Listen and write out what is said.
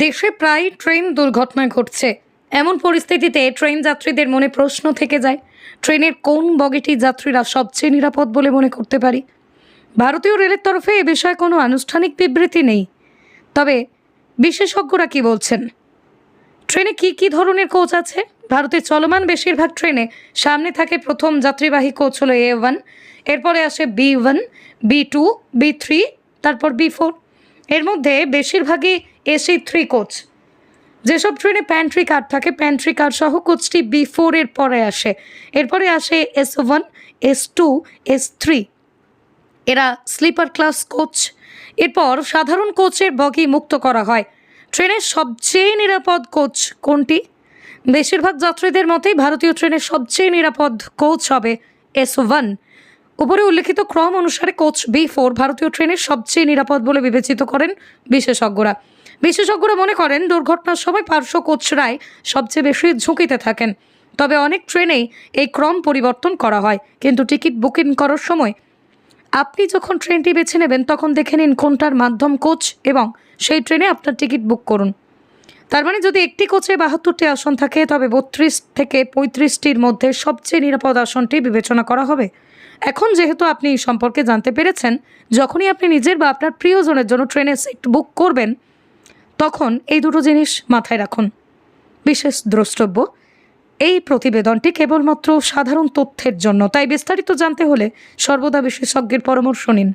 দেশে প্রায় ট্রেন দুর্ঘটনা ঘটছে। এমন পরিস্থিতিতে ট্রেন যাত্রীদের মনে প্রশ্ন থেকে যায়, ট্রেনের কোন বগিটি যাত্রীরা সবচেয়ে নিরাপদ বলে মনে করতে পারি? ভারতীয় রেলের তরফে এ বিষয়ে কোনো আনুষ্ঠানিক বিবৃতি নেই। তবে বিশেষজ্ঞরা কি বলছেন? ট্রেনে কি কি ধরনের কোচ আছে? ভারতে চলমান বেশিরভাগ ট্রেনে সামনে থাকে প্রথম যাত্রীবাহী কোচ হলো এ ওয়ান, এরপরে আসে B one, B two, B three, তারপর বি ফোর। এর মধ্যে বেশিরভাগই এসি থ্রি কোচ। যেসব ট্রেনে প্যান্ট্রি কার থাকে প্যান্ট্রি কার সহ কোচটি বি ফোর এর পরে আসে। এরপরে আসে S one S two S three এরা স্লিপার ক্লাস কোচ। এরপর সাধারণ কোচের বগি মুক্ত করা হয়। ট্রেনের সবচেয়ে নিরাপদ কোচ কোনটি? বেশিরভাগ যাত্রীদের মতেই ভারতীয় ট্রেনের সবচেয়ে নিরাপদ কোচ হবে এস ওয়ান উপরে উল্লেখিত ক্রম অনুসারে কোচ বি ফোর ভারতীয় ট্রেনের সবচেয়ে নিরাপদ বলে বিবেচিত করেন বিশেষজ্ঞরা। বিশেষজ্ঞরা মনে করেন, দুর্ঘটনার সময় পার্শ্ব কোচরাই সবচেয়ে বেশি ঝুঁকিতে থাকেন। তবে অনেক ট্রেনেই এই ক্রম পরিবর্তন করা হয়, কিন্তু টিকিট বুকিং করার সময় আপনি যখন ট্রেনটি বেছে নেবেন, তখন দেখে নিন কোনটার মাধ্যম কোচ এবং সেই ট্রেনে আপনার টিকিট বুক করুন। তার মানে যদি একটি কোচে বাহাত্তরটি আসন থাকে, তবে বত্রিশ থেকে পঁয়ত্রিশটির মধ্যে সবচেয়ে নিরাপদ আসনটি বিবেচনা করা হবে। এখন যেহেতু আপনি এই সম্পর্কে জানতে পেরেছেন, যখনই আপনি নিজের বা আপনার প্রিয়জনের জন্য ট্রেনের সিট বুক করবেন, তখন এই দুটো জিনিস মাথায় রাখুন। বিশেষ দ্রষ্টব্য, এই প্রতিবেদনটি কেবলমাত্র সাধারণ তথ্যের জন্য। তাই বিস্তারিত জানতে হলে সর্বদা বিশেষজ্ঞের পরামর্শ নিন।